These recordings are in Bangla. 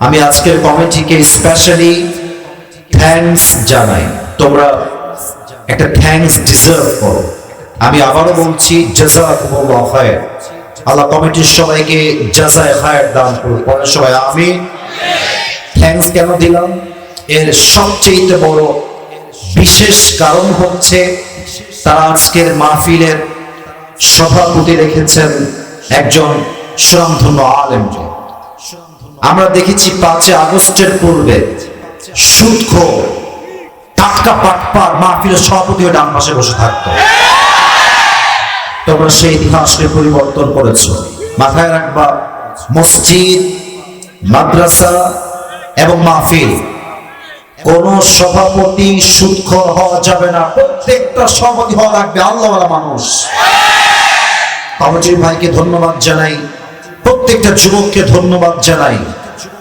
আমি আজকের কমিটিকে স্পেশালি থ্যাঙ্কস জানাই। তোমরা একটা থ্যাঙ্কস ডিজার্ভ করো। আমি আবারও বলছি আল্লাহ কমিটির সবাইকে জাজায় খায়ের দান করুন পরে সবাই আমি থ্যাঙ্কস কেন দিলাম? এর সবচেয়ে বড় বিশেষ কারণ হচ্ছে, তারা আজকের মাহফিলের সভাপতি রেখেছেন একজন সুনামধন্য আলেমকে আমরা দেখেছি পাঁচে আগস্টের পূর্বে সুদখোর টাটকা পাটপার মাহফিলের সভাপতি হয়ে ডান পাশে বসে থাকতো। তোমরা সেই ইতিহাসকে পরিবর্তন করেছ। মাথায় রাখবা, মসজিদ, মাদ্রাসা এবং মাহফিল, কোন সভাপতি সুদখোর হওয়া যাবে না, প্রত্যেকটা সভাপতি হওয়া লাগবে, আল্লাহওয়ালা মানুষ। কমিটির ভাইকে ধন্যবাদ জানাই। প্রত্যেকটা যুবককে ধন্যবাদ জানাই।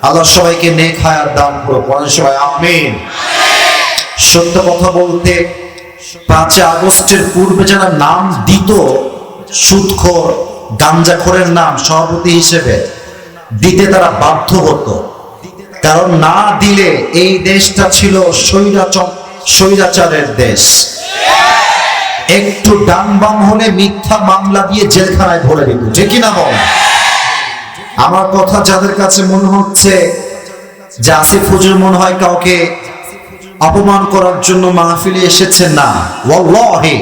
আল্লাহ সবাইকে নেক হায়াত দান করো পরে সবাই, আমিন। সত্য কথা বলতে পাঁচই আগস্টের পূর্বে যারা নাম দিত সুদখোর গাঞ্জাখোরের নাম সভাপতি হিসেবে দিতে তারা বাধ্য হতো। কারণ না দিলে এই দেশটা ছিল স্বৈরাচ স্বৈরাচারের দেশ। একটু ডান বাম হলে মিথ্যা মামলা দিয়ে জেলখানায় ভরে দিত। যে কিনা বল? আমার কথা যাদের কাছে মনে হচ্ছে যে আসিফ হুজুর মনে হয় কাউকে অপমান করার জন্য মাহফিলে এসেছে, না। ওয়াল্লাহি,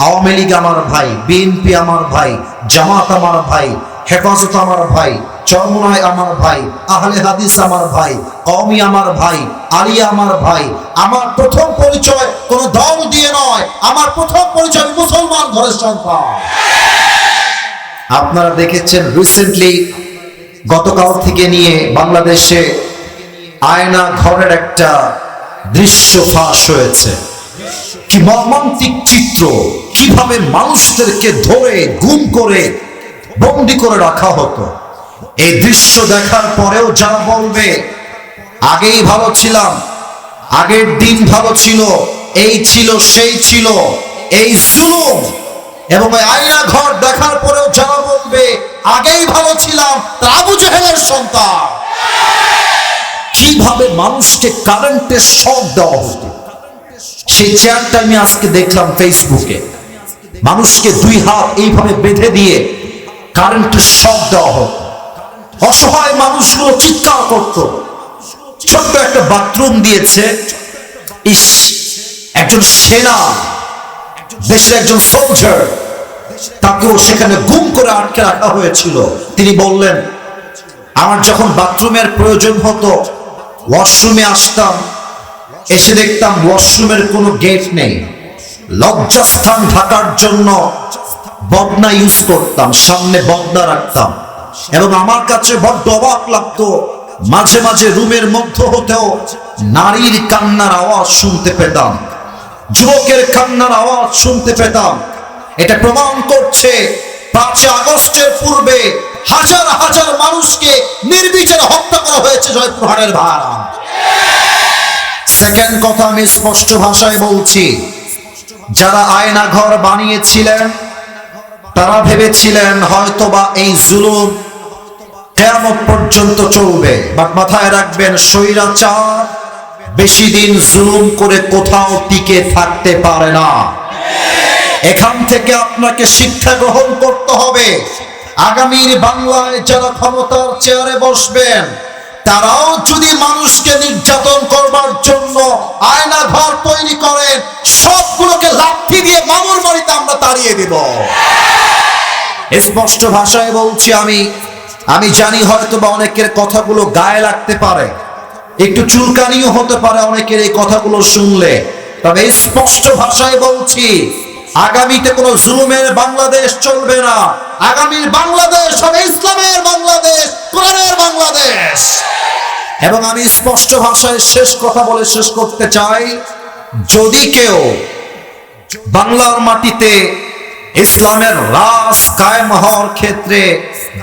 আওয়ামী লীগ আমার ভাই, বিএনপি আমার ভাই, জামাত আমার ভাই, হেফাজত আমার ভাই, চরমনায় আমার ভাই, আহলে হাদিস আমার ভাই, কওমি আমার ভাই, আলিয়া আমার ভাই, আমার প্রথম পরিচয় কোন দল দিয়ে নয়, আমার প্রথম পরিচয় মুসলমান ঘরের সন্তান আপনারা দেখেছেন রিসেন্টলি গতকাল থেকে নিয়ে বাংলাদেশে আয়না ঘরের একটা দৃশ্য ফাঁস হয়েছে। কি মর্মান্তিক চিত্র। কীভাবে মানুষদেরকে ধরে, গুম করে, বন্দি করে রাখা হতো। এই দৃশ্য দেখার পরেও যারা বলবে, আগেই ভালো ছিলাম, আগের দিন ভালো ছিল, এই ছিল, সেই ছিল, এই জুলুম। এবং ওই আয়না ঘর দেখার পরেও যারা বলবে, আগেই ভালো ছিলাম, তা আবু জেহেলের সন্তান। কীভাবে মানুষকে কারেন্টের শক দেওয়া হতো? সেই চেয়ারটা আমি আজকে দেখলাম ফেসবুকে। মানুষকে দুই হাত এইভাবে বেঁধে দিয়ে কারেন্টের শক দেওয়া হতো। অসহায় মানুষগুলো চিৎকার করত। ছোট্ট একটা বাথরুম দিয়েছে। ইস, একজন সেনা দেশের একজন সোলজার তাকেও সেখানে গুম করে আটকে রাখা হয়েছিল। তিনি বললেন, আমার যখন বাথরুমের প্রয়োজন হতো ওয়াশরুমে আসতাম, এসে দেখতাম ওয়াশরুমের কোনো গেট নেই। লজ্জাস্থান ঢাকার জন্য বদনা ইউজ করতাম, সামনে বদনা রাখতাম। এবং আমার কাছে বড্ড অবাক লাগতো, মাঝে মাঝে রুমের মধ্য হতেও নারীর কান্নার আওয়াজ শুনতে পেতাম। যুবকের কান্নার আওয়াজ শুনতে পেতাম। এটা প্রমাণ করছে পাঁচই আগস্টের পূর্বে হাজার হাজার মানুষকে নির্বিচারে হত্যা করা হয়েছে জয়পুরহাটের ভাড়া। সেকেন্ড কথা আমি স্পষ্ট ভাষায় বলছি, যারা আয়না ঘর বানিয়েছিলেন, তারা ভেবেছিলেন হয়তোবা এই জুলুম কেয়ামত পর্যন্ত চলবে। বাট মাথায় রাখবেন, স্বৈরাচার বেশি দিন জুলুম করে কোথাও টিকে থাকতে পারে না। এখান থেকে আপনাকে শিক্ষা গ্রহণ করতে হবে। আগামীর বাংলায় যারা ক্ষমতার চেয়ারে বসবেন, তারাও যদি মানুষকে নির্যাতন করবার জন্য আয়না ঘর তৈরি করেন সবগুলোকে লাঠি দিয়ে মামুর বাড়িতে আমরা তাড়িয়ে দেব। স্পষ্ট ভাষায় বলছি আমি আমি জানি হয়তো বা অনেকের কথাগুলো গায়ে লাগতে পারে। একটু চুলকানিও হতে পারে অনেকের এই কথাগুলো শুনলে। তবে স্পষ্ট ভাষায় বলছি, আগামীতে কোনো জুলুমের বাংলাদেশ চলবে না। আগামীর বাংলাদেশ হবে ইসলামের বাংলাদেশ, কোরআনের বাংলাদেশ। এবং আমি স্পষ্ট ভাষায় শেষ কথা বলে শেষ করতে চাই, যদি কেউ বাংলার মাটিতে ইসলামের রাস কায়েম হওয়ার ক্ষেত্রে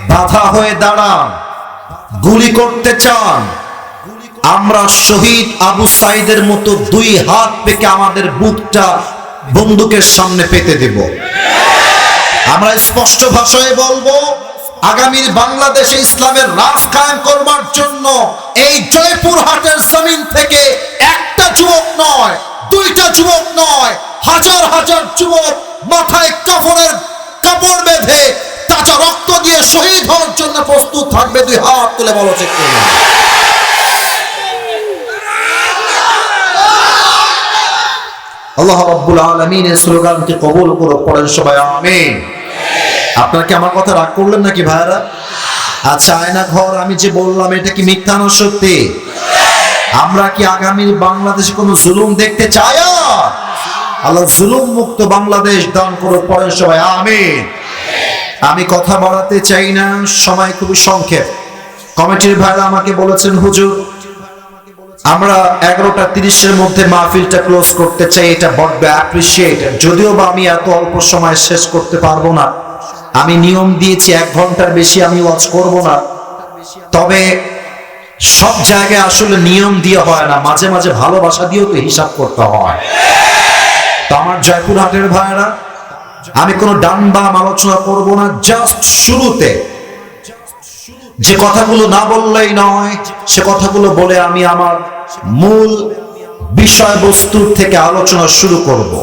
বাধা হয়ে দাঁড়ান, গুলি করতে চান আমরা শহীদ আবু সাইদের মতো দুই হাত পেকে আমাদের বুকটা বন্দুকের সামনে পেতে দেব। আমরা স্পষ্ট ভাষায় বলব, আগামীর বাংলাদেশে ইসলামের রাজ কায়েম করবার জন্য এই জয়পুরহাটের জমিন থেকে একটা যুবক নয়, দুইটা যুবক নয়, হাজার হাজার যুবক মাথায় কাপড়ের কাপড় বেঁধে তাজা রক্ত দিয়ে শহীদ হওয়ার জন্য প্রস্তুত থাকবে। দুই হাত তুলে বলো চেক করুন আল্লাহ রাব্বুল আলামিনের স্লোগানকে কবুল করো, পড়েন সবাই, আমিন। আপনারা কি আমার কথা রাগ করলেন নাকি ভাইরা আচ্ছা আয়না ঘর, আমি যে বললাম, এটা কি মিথ্যা না সত্যি? আমরা কি আগামী বাংলাদেশে কোনো জুলুম দেখতে চাই? আল্লাহ জুলুম মুক্ত বাংলাদেশ দান করো, পড়েন সবাই, আমিন। আমি কথা বাড়াতে চাই না, সময় খুবই সংক্ষেপ। কমিটির ভাইরা আমাকে বলেছেন, হুজুর আমরা এগারোটা তিরিশের মধ্যে মাহফিলটা ক্লোজ করতে চাই, এটা বড্ড অ্যাপ্রিসিয়েট যদিও বা আমি এত অল্প সময় শেষ করতে পারব না, আমি নিয়ম দিয়েছি এক ঘণ্টার বেশি আমি ওয়াচ করব না। তবে সব জায়গায় আসলে নিয়ম দিয়ে হয় না, মাঝে মাঝে ভালোবাসা দিয়েও তো হিসাব করতে হয়। তো আমার জয়পুরহাটের ভাইরা আমি কোনো ডান বাম আলোচনা করব না জাস্ট শুরুতে। যে কথাগুলো না বললেই নয়, সে কথাগুলো বলে আমি আমার মূল বিষয়বস্তুর থেকে আলোচনা শুরু করব।